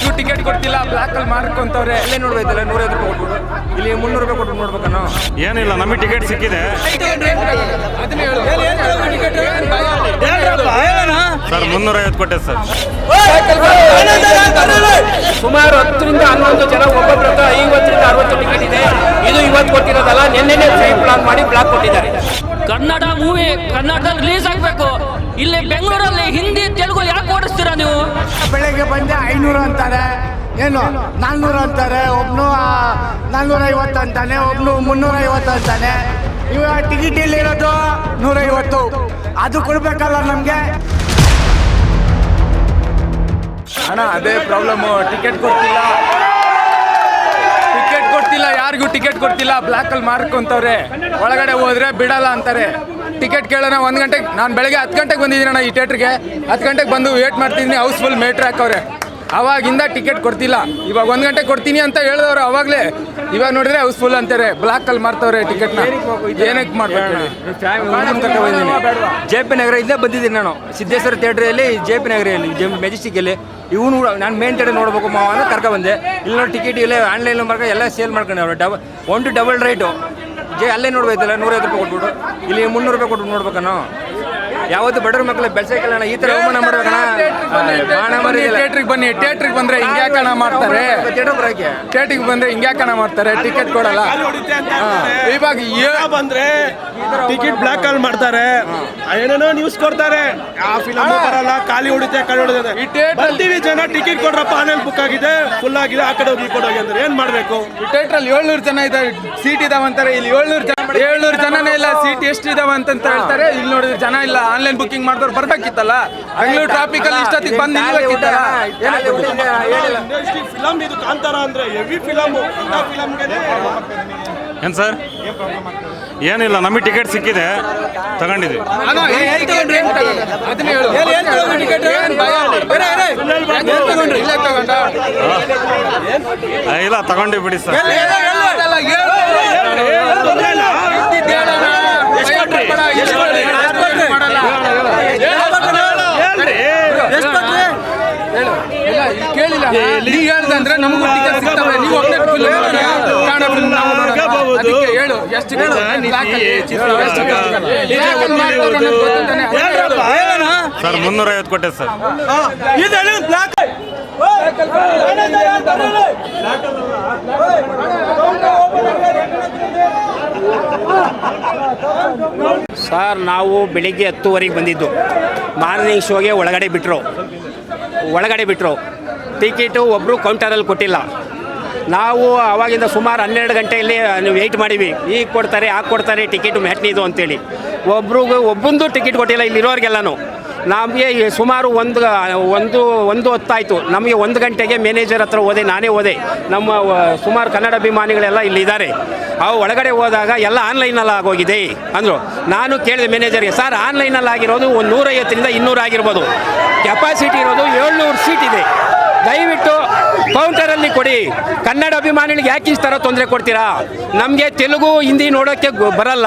ಇವ್ರು ಟಿಕೆಟ್ ಕೊಡ್ತಿಲ್ಲ ಬ್ಲಾಕ್ ಅಲ್ಲಿ ಮಾರ್ಕೊಂತವ್ರೆ. ಅಲ್ಲೇ ನೋಡ್ಬೇಕಲ್ಲ ನೂರೈವತ್ತು ರೂಪಾಯಿ ಕೊಟ್ಬಿಟ್ಟು ಇಲ್ಲಿ ಮುನ್ನೂರು ರೂಪಾಯಿ ಕೊಟ್ಟು ನೋಡ್ಬೇಕನ್ನೋ ಏನಿಲ್ಲ ನಮಗೆ ಟಿಕೆಟ್ ಸಿಕ್ಕಿದೆ. ಅದನ್ನ ಹೇಳು ಸರ್ ಮುನ್ನೂರೈವತ್ತು ಕೊಟ್ಟೆ ಸರ್. ಸುಮಾರು ಹತ್ತರಿಂದ ಹನ್ನೊಂದು ಜನ ಒಬ್ಬೊಬ್ಬರ ಹತ್ರ ಐವತ್ತರಿಂದ ಅರವತ್ತು ಟಿಕೆಟ್ ಇದೆ. ಇದು ಇವತ್ತು ಕೊಟ್ಟಿರೋದಲ್ಲ ನಿನ್ನೆನೆ ಫ್ರೀ ಪ್ಲಾನ್ ಮಾಡಿ ಬ್ಲಾಕ್ ಕೊಟ್ಟಿದ್ದಾರೆ. ಕನ್ನಡ ಮೂವಿ ಕನ್ನಡ ರಿಲೀಸ್ ಆಗಬೇಕು. ಇಲ್ಲಿ ಬೆಂಗಳೂರಲ್ಲಿ ಹಿಂದಿ ತೆಲುಗು ಯಾಕೆ ಓಡಿಸ್ತೀರಾ ನೀವು? ಬೆಳಗ್ಗೆ ಬಂದೆ ಐನೂರು ಅಂತಾರೆ. ಏನು ನಾನ್ನೂರು ಅಂತಾರೆ. ಒಬ್ನು ನಾನ್ನೂರ ಐವತ್ತು ಅಂತಾನೆ ಒಬ್ನು ಮುನ್ನೂರ ಐವತ್ತು ಅಂತಾನೆ ಇವಾಗ ಟಿಕೆಟ್ ಇರೋದು? ನೂರೈವತ್ತು. ಅದು ಕೊಡ್ಬೇಕಲ್ಲ ನಮಗೆ? ಅಣ್ಣ ಅದೇ ಪ್ರಾಬ್ಲಮ್ ಟಿಕೆಟ್ ಕೊಡ್ತೀರಾ ಟಿಕೆಟ್ ಕೊಡ್ತಿಲ್ಲ. ಯಾರಿಗೂ ಟಿಕೆಟ್ ಕೊಡ್ತಿಲ್ಲ. ಬ್ಲಾಕ್ ಅಲ್ಲಿ ಮಾರ್ಕೊಂತವ್ರೆ ಒಳಗಡೆ ಹೋದ್ರೆ ಬಿಡಲ್ಲ ಅಂತಾರೆ. ಟಿಕೆಟ್ ಕೇಳೋಣ, ಒಂದ್ ಗಂಟೆಗೆ ನಾನು ಬೆಳಗ್ಗೆ ಹತ್ತು ಗಂಟೆಗೆ ಬಂದಿದ್ದೀನಿ ಅಣ್ಣ ಈ ಥಿಯೇಟ್ರಿಗೆ ಹತ್ತು ಗಂಟೆಗೆ ಬಂದು ವೇಟ್ ಮಾಡ್ತಿದ್ದೀನಿ. ಹೌಸ್ಫುಲ್ ಮೇಟ್ರ್ ಹಾಕವ್ರೆ. ಅವಾಗಿಂದ ಟಿಕೆಟ್ ಕೊಡ್ತಿಲ್ಲ. ಇವಾಗ ಒಂದು ಗಂಟೆ ಕೊಡ್ತೀನಿ ಅಂತ ಹೇಳಿದವ್ರು ಅವಾಗಲೇ. ಇವಾಗ ನೋಡಿದ್ರೆ ಹೌಸ್ಫುಲ್ ಅಂತಾರೆ. ಬ್ಲಾಕ್ ಅಲ್ಲಿ ಮಾರ್ತವ್ರೆ ಟಿಕೆಟ್ನ. ಏನಕ್ಕೆ ಮಾಡ್ಬೇಕು ಜೆ ಪಿ ನಗರ ಇಲ್ಲೇ ಬಂದಿದ್ದೀನಿ ನಾನು. ಸಿದ್ದೇಶ್ವರ ಥಿಯೇಟ್ರಲ್ಲಿ ಜೆ ಪಿ ನಗರಲ್ಲಿ ಜೆ ಮೆಜೆಸ್ಟಿಕಲ್ಲಿ ಇವನು ನಾನು ಮೇನ್ ಥಿಯೇಟರ್ ನೋಡ್ಬೇಕು ಮಾವ ಅಂತ ಬಂದೆ. ಇಲ್ಲಿ ನೋಡಿ ಟಿಕೆಟ್ ಇಲ್ಲ ಆನ್ಲೈನ್ ಮಾರ್ಗ ಎಲ್ಲ sale ಮಾಡ್ಕೊಂಡವ್ರು double one two double right J ಅಲ್ಲೇ ನೋಡ್ಬೇಕಲ್ಲ ನೂರೈವತ್ತು ರೂಪಾಯಿ ಕೊಟ್ಬಿಟ್ಟು. ಇಲ್ಲಿ ಮುನ್ನೂರು ರೂಪಾಯಿ ಕೊಟ್ಬಿಟ್ಟು ನೋಡ್ಬೇಕನ್ನೋ. ಯಾವತ್ತು ಬಡವ್ರ ಮಕ್ಕಳು ಬೆಳ್ಸಕ್ಕಿಲ್ಲ ಈ ತರ ಅವಮಾನ ಮಾಡೋಣ ಥಿಯೇಟ್ರಿಗೆ ಬನ್ನಿ ಥಿಯೇಟ್ರಿಗೆ ಬಂದ್ರೆ ಹಿಂಗೆ ಕಣ ಮಾಡ್ತಾರೆ? ಥಿಯೇಟ್ರಿಗೆ ಬಂದ್ರೆ ಹಿಂಗೆ ಕಣ ಮಾಡ್ತಾರೆ? ಟಿಕೆಟ್ ಕೊಡಲ್ಲ. ಇವಾಗ ಏ- ಬಂದ್ರೆ ಟಿಕೆಟ್ ಬ್ಲಾಕ್ ಅಲ್ಲಿ ಮಾಡ್ತಾರೆ. ಏನೇನೋ ನ್ಯೂಸ್ ಕೊಡ್ತಾರೆ. ಆ ಫಿಲಮ್ ಬರಲ್ಲ ಖಾಲಿ ಹೊಡಿತೆ ಖಾಲಿ ಹೊಡಿತೆ ಈ theatre ಅಲ್ಲಿ- ಬರ್ತೀವಿ ಜನ ಟಿಕೆಟ್ ಕೊಡ್ರಪ್ಪ ಆನ್ಲೈನ್ ಬುಕ್ ಆಗಿದೆ ಫುಲ್ ಆಗಿದೆ ಆ ಕಡೆ ಹೋಗಿ ಕೊಡೋಗಿ ಅಂದ್ರೆ ಏನ್ ಮಾಡ್ಬೇಕು? ಥಿಯೇಟ್ರಲ್ಲಿ ಏಳ್ನೂರು ಜನ ಇದಾವೆ ಸೀಟ್ ಇದಾವಂತಾರೆ ಇಲ್ಲಿ ಏಳ್ನೂರು ಜನ ಏಳ್ನೂರು ಜನನೇ ಇಲ್ಲ ಸೀಟ್ ಎಷ್ಟು ಇದಾವ ಅಂತ ಹೇಳ್ತಾರೆ. ಇಲ್ಲಿ ನೋಡಿದ್ರೆ ಜನ ಇಲ್ಲ ಆನ್ಲೈನ್ ಬುಕಿಂಗ್ ಮಾಡಿದವ್ರು ಬರ್ಬೇಕಿತ್ತಲ್ಲ? ಬೆಂಗಳೂರು ಟ್ರಾಫಿಕ್ ಅಲ್ಲಿ ಇಷ್ಟೊತ್ತಿಗೆ ಬಂದು ನಿಲ್ಬೇಕಿತ್ತಲ್ಲ ಫಿಲಮ್ ಇದು ಕಾಂತಾರ ಅಂದ್ರೆ ಹೆವಿ ಫಿಲಮ್ ಏನು ಸರ್? ಏನಿಲ್ಲ ನಮಗೆ ಟಿಕೆಟ್ ಸಿಕ್ಕಿದೆ. ತಗೊಂಡಿದ್ವಿ ಅಣ್ಣ, ಏನ್ ತಗೊಂಡ್ರಿ? ಏನ್ ತಗೊಂಡ್ರಿ? ಅದನ್ನ ಹೇಳು. ಏನ್ ಭಯ? ಏನ್ ತಗೊಂಡ್ರಿ? ಇಲ್ಲೇ ತಗೊಂಡ? ಇಲ್ಲ ತಗೊಂಡಿ ಬಿಡಿ ಸರ್ ಅದಲ್ಲ, ಹೇಳು. ಇದ್ದಿದ್ದು ಹೇಳಣ್ಣ. ಭಯ ಪಡ್ಬೇಡ, ಎಷ್ಟು ಕೊಡ್ರಿ? ಮಾಡಲ್ಲ. ಹೇಳು. ಇಲ್ಲ, ಇಲ್ಲಿ ಕೇಳಿಲ್ಲ. ನೀ ಹೇಳ್ದಂದ್ರೆ ನಮಗೂ ಟಿಕೆಟ್ ಸಿಗ್ತವೆ. ನೀವು. ಅದಕ್ಕೆ ಹೇಳು ಎಷ್ಟು ಹೇಳು, ಅನ್ನೋದು ಗೊತ್ತಿದ್ದಾನೆ. ಅದನ್ನ ಹೇಳು. ಸರ್ ಕೊಟ್ಟೆ ಸರ್, ನಾವು ಬೆಳಿಗ್ಗೆ ಹತ್ತುವರೆಗೆ ಬಂದಿದ್ದು. ಮಾರ್ನಿಂಗ್ ಶೋಗೆ ಒಳಗಡೆ ಬಿಟ್ಟರು ಒಳಗಡೆ ಬಿಟ್ಟರು ಟಿಕೆಟು ಒಬ್ಬರು ಕೌಂಟರಲ್ಲಿ ಕೊಟ್ಟಿಲ್ಲ. ನಾವು ಆವಾಗಿಂದ ಸುಮಾರು ಹನ್ನೆರಡು ಗಂಟೆಯಲ್ಲಿ ವೆಯ್ಟ್ ಮಾಡಿವಿ ಈಗ ಕೊಡ್ತಾರೆ ಆಗ ಕೊಡ್ತಾರೆ, ಟಿಕೆಟು ಮ್ಯಾಟ್ನಿದು ಅಂತೇಳಿ. ಒಬ್ರಿಗೂ, ಒಬ್ಬಂದು ಟಿಕೆಟ್ ಕೊಟ್ಟಿಲ್ಲ, ಇಲ್ಲಿರೋರಿಗೆಲ್ಲನೂ. ನಮಗೆ ಸುಮಾರು ಒಂದು ಒಂದು ಒಂದು ಹೊತ್ತಾಯಿತು. ನಮಗೆ ಒಂದು ಗಂಟೆಗೆ ಮ್ಯಾನೇಜರ್ ಹತ್ರ ಓದೆ ನಾನೇ ಓದೆ ನಮ್ಮ ಸುಮಾರು ಕನ್ನಡ ಅಭಿಮಾನಿಗಳೆಲ್ಲ ಇಲ್ಲಿದ್ದಾರೆ ಅವು ಒಳಗಡೆ ಹೋದಾಗ ಎಲ್ಲ ಆನ್ಲೈನಲ್ಲಿ ಆಗೋಗಿದೆ ಅಂದರು. ನಾನು ಕೇಳಿದೆ ಮ್ಯಾನೇಜರ್ಗೆ ಸರ್ ಆನ್ಲೈನಲ್ಲಿ ಆಗಿರೋದು ಒಂದು ನೂರೈವತ್ತರಿಂದ ಇನ್ನೂರು ಆಗಿರ್ಬೋದು. ಕೆಪಾಸಿಟಿ ಇರೋದು ಏಳ್ನೂರು ಸೀಟ್ ಇದೆ. ದಯವಿಟ್ಟು ಕೌಂಟರಲ್ಲಿ ಕೊಡಿ. ಕನ್ನಡ ಅಭಿಮಾನಿಗಳಿಗೆ ಯಾಕೆ ಈ ಥರ ತೊಂದರೆ ಕೊಡ್ತೀರಾ? ನಮಗೆ ತೆಲುಗು, ಹಿಂದಿ ನೋಡೋಕ್ಕೆ ಬರಲ್ಲ.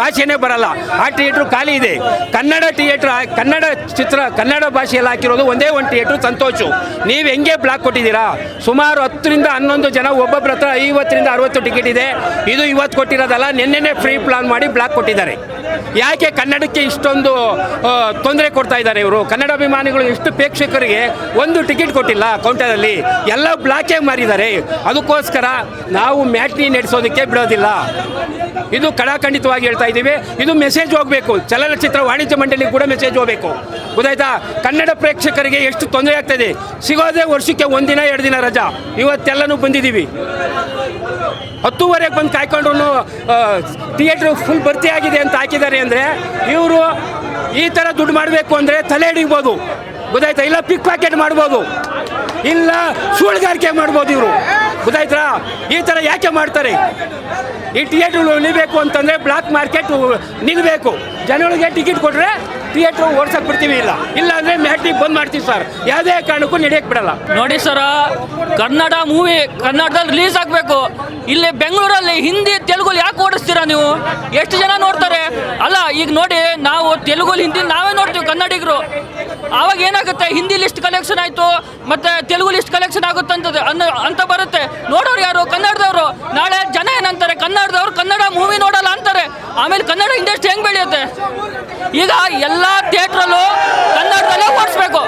ಭಾಷೆನೇ ಬರಲ್ಲ. ಆ ಥಿಯೇಟ್ರು ಖಾಲಿ ಇದೆ. ಕನ್ನಡ ಥಿಯೇಟ್ರ್ ಕನ್ನಡ ಚಿತ್ರ, ಕನ್ನಡ ಭಾಷೆಯಲ್ಲಿ ಹಾಕಿರೋದು ಒಂದೇ ಒಂದು ಥಿಯೇಟ್ರು ಸಂತೋಷು. ನೀವು ಹೆಂಗೆ ಬ್ಲಾಕ್ ಕೊಟ್ಟಿದ್ದೀರಾ? ಸುಮಾರು ಹತ್ತರಿಂದ ಹನ್ನೊಂದು ಜನ ಒಬ್ಬೊಬ್ಬರ ಹತ್ರ ಐವತ್ತರಿಂದ ಅರವತ್ತು ಟಿಕೆಟ್ ಇದೆ. ಇದು ಇವತ್ತು ಕೊಟ್ಟಿರೋದಲ್ಲ, ನಿನ್ನೆನೆ ಫ್ರೀ ಪ್ಲಾನ್ ಮಾಡಿ ಬ್ಲಾಕ್ ಕೊಟ್ಟಿದ್ದಾರೆ. ಯಾಕೆ ಕನ್ನಡಕ್ಕೆ ಇಷ್ಟೊಂದು ತೊಂದರೆ ಕೊಡ್ತಾ ಇದ್ದಾರೆ ಇವರು? ಕನ್ನಡ ಅಭಿಮಾನಿಗಳು ಎಷ್ಟು ಪ್ರೇಕ್ಷಕರಿಗೆ ಒಂದು ಟಿಕೆಟ್ ಕೊಟ್ಟಿಲ್ಲ ಕೌಂಟರಲ್ಲಿ ಎಲ್ಲ ಬ್ಲಾಕೇ ಮಾರಿದ್ದಾರೆ. ಅದಕ್ಕೋಸ್ಕರ ನಾವು ಮ್ಯಾಟ್ನಿ ನಡೆಸೋದಕ್ಕೆ ಬಿಡೋದಿಲ್ಲ. ಇದು ಕಡಾಖಂಡಿತವಾಗಿ ಹೇಳ್ತಾ ಇದ್ದೀವಿ. ಇದು ಮೆಸೇಜ್ ಹೋಗಬೇಕು. ಚಲನಚಿತ್ರ ವಾಣಿಜ್ಯ ಮಂಡಳಿಗೆ ಕೂಡ ಮೆಸೇಜ್ ಹೋಗಬೇಕು. ಗೊತ್ತಾಯ್ತಾ? ಕನ್ನಡ ಪ್ರೇಕ್ಷಕರಿಗೆ ಎಷ್ಟು ತೊಂದರೆ ಆಗ್ತದೆ ಸಿಗೋದೇ ವರ್ಷಕ್ಕೆ ಒಂದಿನ, ಎರಡು ದಿನ ರಜಾ. ಇವತ್ತೆಲ್ಲನೂ ಬಂದಿದ್ದೀವಿ. ಹತ್ತುವರೆಗೆ ಬಂದು ಕಾಯ್ಕೊಂಡ್ರು ಥಿಯೇಟ್ರ್ ಫುಲ್ ಭರ್ತಿ ಆಗಿದೆ ಅಂತ ಹಾಕಿದ್ದಾರೆ ಅಂದರೆ ಇವರು ಈ ಥರ ದುಡ್ಡು ಮಾಡಬೇಕು ಅಂದರೆ ತಲೆ ಹಿಡಿಬೋದು. ಗೊತ್ತಾಯ್ತಾ ಇಲ್ಲ ಪಿಕ್ ಪ್ಯಾಕೆಟ್ ಮಾಡ್ಬೋದು. ಇಲ್ಲ ಸುಳ್ಗಾರಿಕೆ ಮಾಡ್ಬೋದು ಇವರು. ಗೊತ್ತಾಯ್ತಾ ಈ ಥರ ಯಾಕೆ ಮಾಡ್ತಾರೆ? ಈ ಥಿಯೇಟ್ರ್ ಉಳಿಬೇಕು ಅಂತಂದರೆ ಬ್ಲಾಕ್ ಮಾರ್ಕೆಟ್ ನಿಲ್ಲಬೇಕು ಜನಗಳಿಗೆ ಟಿಕೆಟ್ ಕೊಟ್ಟರೆ ಥಿಯೇಟ್ರ್ ಓಡ್ಸಕ್ ಬಿಡ್ತೀವಿ ಇಲ್ಲ. ಇಲ್ಲ ಅಂದ್ರೆ ಮ್ಯಾಟ್ನಿಗೆ ಬಂದ್ ಮಾಡ್ತೀವಿ ಸರ್. ಯಾವುದೇ ಕಾರಣಕ್ಕೂ ನಡೆಯಕ್ ಬಿಡಲ್ಲ. ನೋಡಿ ಸರ, ಕನ್ನಡ ಮೂವಿ ಕನ್ನಡದಲ್ಲಿ ರಿಲೀಸ್ ಆಗಬೇಕು. ಇಲ್ಲಿ ಬೆಂಗಳೂರಲ್ಲಿ ಹಿಂದಿ ತೆಲುಗು ಯಾಕೆ ಓಡಿಸ್ತೀರಾ ನೀವು? ಎಷ್ಟು ಜನ ನೋಡ್ತಾರೆ? ಅಲ್ಲ, ಈಗ ನೋಡಿ, ನಾವು ತೆಲುಗು, ಹಿಂದಿ ನಾವೇ ನೋಡ್ತೀವಿ ಕನ್ನಡಿಗರು. ಆವಾಗ ಏನಾಗುತ್ತೆ? ಹಿಂದಿ ಲಿಸ್ಟ್ ಕಲೆಕ್ಷನ್ ಆಯಿತು, ಮತ್ತೆ ತೆಲುಗು ಲಿಸ್ಟ್ ಕಲೆಕ್ಷನ್ ಆಗುತ್ತೆ ಅಂತ ಅಂತ ಬರುತ್ತೆ. ನೋಡೋರು ಯಾರು? ಕನ್ನಡದವರು. ನಾಳೆ ಜನ ಏನಂತಾರೆ? ಕನ್ನಡದವರು ಕನ್ನಡ ಮೂವಿ ನೋಡಲ್ಲ ಅಂತಾರೆ. ಆಮೇಲೆ ಕನ್ನಡ ಇಂಡಸ್ಟ್ರಿ ಹೆಂಗ್ ಬೆಳೆಯುತ್ತೆ? ಈಗ ಎಲ್ಲ ಥಿಯೇಟ್ರಲ್ಲೂ ಕನ್ನಡದಲ್ಲೇ ಓಡಿಸ್ಬೇಕು.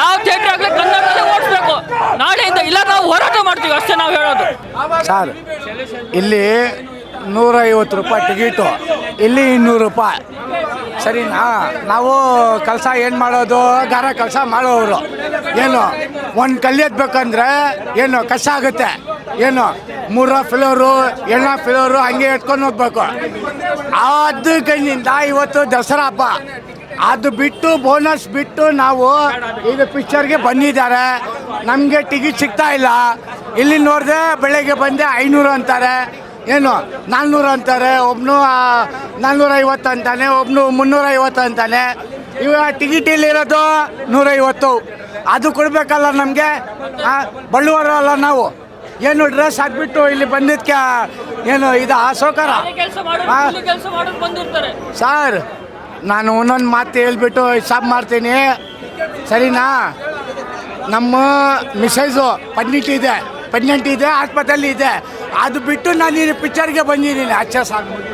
ಯಾವ ಥಿಯೇಟ್ರ್ ಆಗಲಿ ಕನ್ನಡದಲ್ಲೇ ಓಡಿಸ್ಬೇಕು. ನಾಳೆಯಿಂದ ಇಲ್ಲ, ನಾವು ಹೋರಾಟ ಮಾಡ್ತೀವಿ, ಅಷ್ಟೇ ನಾವು ಹೇಳೋದು. ಸರ್, ಇಲ್ಲಿ ನೂರೈವತ್ತು ರೂಪಾಯಿ ಟಿಕೆಟು, ಇಲ್ಲಿ ಇನ್ನೂರು ರೂಪಾಯಿ. ಸರಿನಾ? ನಾವು ಕೆಲಸ ಏನು ಮಾಡೋದು? ಗಾರ ಕೆಲಸ ಮಾಡೋರು ಏನು, ಒಂದು ಕಲ್ಲಿಯತ್ಬೇಕಂದ್ರೆ ಏನು ಕಷ್ಟ ಆಗುತ್ತೆ. ಏನು, ಮೂರ ಫ್ಲೋರು, ಎಣ್ಣ ಫ್ಲೋರು ಹಂಗೆ ಇಟ್ಕೊಂಡು ಹೋಗ್ಬೇಕು. ಕೈಯಿಂದ ಇವತ್ತು ದಸರಾ ಹಬ್ಬ. ಅದು ಬಿಟ್ಟು ಬೋನಸ್ ಬಿಟ್ಟು ನಾವು ಇದು ಪಿಕ್ಚರ್ಗೆ ಬಂದಿದ್ದಾರೆ. ನಮಗೆ ಟಿಕೆಟ್ ಸಿಗ್ತಾ ಇಲ್ಲ. ಇಲ್ಲಿ ನೋಡಿದೆ ಬೆಳಗ್ಗೆ ಬಂದೆ ಐನೂರು ಅಂತಾರೆ. ಏನು ನಾಲ್ನೂರು ಅಂತಾರೆ. ಒಬ್ಬನು ನಾಲ್ನೂರೈವತ್ತು ಅಂತಾನೆ ಒಬ್ಬನು ಮುನ್ನೂರೈವತ್ತು ಅಂತಾನೆ. ಇವಾಗ ಟಿಕೆಟ್ ಇಲ್ಲಿರೋದು ನೂರೈವತ್ತು. ಅದು ಕೊಡಬೇಕಲ್ಲ ನಮಗೆ? ಬಳ್ಳುವರಲ್ಲ ನಾವು. ಏನು ಡ್ರೆಸ್ ಹಾಕ್ಬಿಟ್ಟು ಇಲ್ಲಿ ಬಂದಿದ್ದಕ್ಕೆ ಏನು ಇದು ಆ? ಬಂದಿರ್ತಾರೆ. ಸರ್ ನಾನು ಒಂದೊಂದು ಮಾತು ಹೇಳ್ಬಿಟ್ಟು ಹಿಸಾಬ್ ಮಾಡ್ತೀನಿ. ಸರಿನಾ? ನಮ್ಮ ಮಿಸೈಸು ಪಡ್ನಿಟ್ ಇದೆ. ಪಡ್ನೆಂಟ್ ಇದೆ, ಆಸ್ಪತ್ರೆಯಲ್ಲಿ ಇದೆ. ಅದು ಬಿಟ್ಟು ನಾನು ಈ ಪಿಕ್ಚರ್ಗೆ ಬಂದಿದ್ದೀನಿ. ಅಚ್ಚ ಸಾಕು.